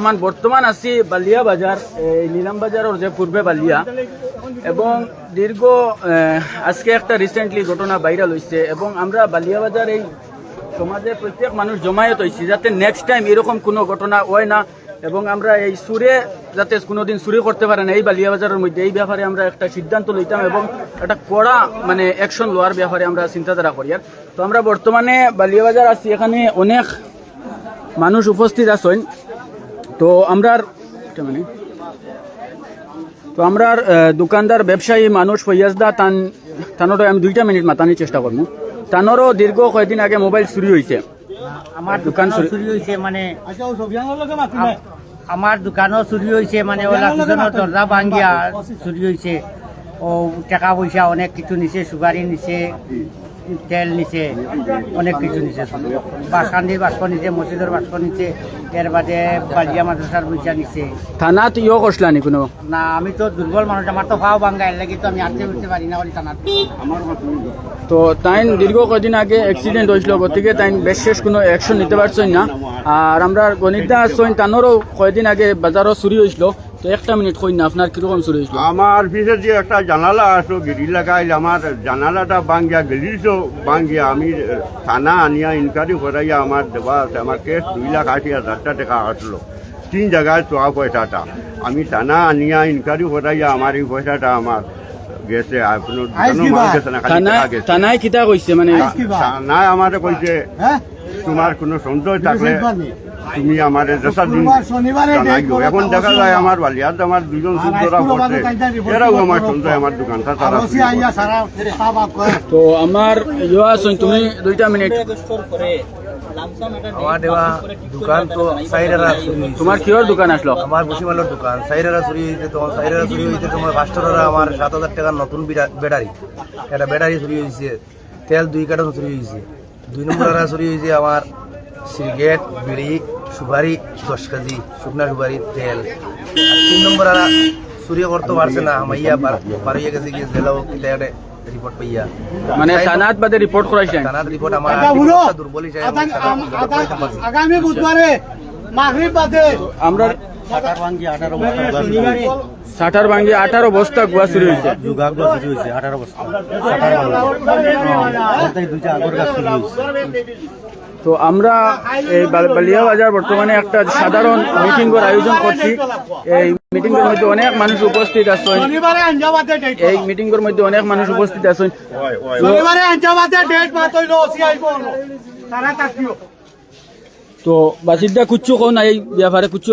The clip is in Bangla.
আমার বর্তমান আছি বালিয়া বাজার, এই নিলাম বাজারের যে পূর্বে বালিয়া। এবং দীর্ঘ আজকে একটা রিসেন্টলি ঘটনা ভাইরাল হয়েছে এবং আমরা বালিয়া বাজার এই সমাজে প্রত্যেক মানুষ জমায়েত হয়েছি যাতে নেক্সট টাইম এরকম কোনো ঘটনা হয় না। এবং আমরা এই সুরে যাতে কোনোদিন সুরে করতে পারে না, এই বালিয়া বাজারের মধ্যে। এই ব্যাপারে আমরা একটা সিদ্ধান্ত লইতাম এবং একটা কড়া মানে অ্যাকশন লওয়ার ব্যাপারে আমরা চিন্তাধারা করি। আর তো আমরা বর্তমানে বালিয়া বাজার আছি, এখানে অনেক মানুষ উপস্থিত আছেন। তো আমরার একটা তো আমরার দোকানদার ব্যবসায়ী মানুষ ফৈয়াজদা তান তানোরও আমি দুইটা মিনিট মাতানির চেষ্টা করব। তানোরও দীর্ঘ কয়েকদিন আগে মোবাইল চুরি হয়েছে আমার দোকান চুরি- হয়েছে মানে আম- আমার দোকানও চুরি হয়েছে মানে ওলা দুজনের দরজা ভাঙ্গিয়া চুরি হয়েছে ও টাকা পয়সা অনেক কিছু নিছে সুগারি নিছে। তেল নিছে অনেক কিছু নিছে। বাসকান্দির বাস্ক নিছে মসজিদের বাস্ক নিছে এর বাদে বালিয়া মাদ্রাসার পয়সা নিছে। থানাত ইয়ে করছিলানি কোনো? না আমি তো দুর্বল মানুষ আমার তো পাও ভাঙ্গা এর লাগি তো আমি আনতে উঠতে পারি না বলি থানাতে। তো তাই দীর্ঘ কয়েকদিন আগে অ্যাক্সিডেন্ট হয়েছিল গতিকে তাই বেশ শেষ কোনো অ্যাকশন নিতে পারছেন না। আর আমরা গণিতদা আসছেন তানোরও কয়েকদিন আগে বাজারও চুরি হয়েছিল। তো একটা মিনিট কই না আমার পিছে যে একটা জানালা আসলো গিরি লাগাইল, আমার জানালাটা বাঙ্গিয়া গেলিছো বাঙ্গিয়া আমি থানা আনিয়া ইনকোয়ারি করাইয়া আমার দেওয়া আছে, আমার কেস দুই লাখ আশি হাজারটা টাকা আসলো। তিন জায়গায় চোয়া পয়সাটা। আমি থানা আনিয়া ইনকোয়ারি করাইয়া আমার এই পয়সাটা আমার। গেছে থানায় কিতা কইছে মানে? থানায় আমার কইছে তোমার কোনো সন্দেহ থাকলে তুমি আমার দেশা দিন এখন দেখা যায় আমার বালিয়াত আমার দুজন সুন্দরা পড়ছে এরাও আমার সন্দেহ আমার দোকানটা তারা তো আমার ইয়ে তুমি দুইটা মিনিট। আমার দেওয়া দোকান তো সাইডারা চুরি তোমার কিহর দোকান আসলো আমার বসিমালের দোকান। সাইডারা চুরি হয়েছে তোমার সাইডারা চুরি হয়েছে তোমার কাস্টমাররা আমার সাত হাজার টাকার নতুন ব্যাটারি। একটা ব্যাটারি চুরি হয়েছে তেল দুই কার্টন চুরি হয়েছে দুই নম্বর চুরি হয়েছে আমার সিগারেট বিড়ি সুপারি দশ কেজি শুকনা সুপারি তেল। তিন নম্বর চুরি করতে পারছে না মাইয়া পারিয়ে গেছে গিয়ে জেলাও রিপোর্ট পাইয়া মানে সানাত বাদে রিপোর্ট করাইছেন সানাত রিপোর্ট আমার দুর্বল হিসাবে। আগামী বুধবারে মাগরিব বাদে আমরা টাকার ভাঙ্গি আঠারো ষাটার ভাঙ্গি আঠারো বস্তা গুয়া চুরি হয়েছে আঠারো বস্তা দুইটা আগর গাছ চুরি হয়েছে তো আমরা এই বালিয়া বাজার বর্তমানে একটা সাধারণ মিটিং এর আয়োজন করছি। এই মিটিং এর মধ্যে অনেক মানুষ উপস্থিত আছেন। এই মিটিং এর মধ্যে অনেক মানুষ উপস্থিত আছেন। তো বাসিদা কুচ্ছু কোন এই ব্যাপারে কুচ্ছু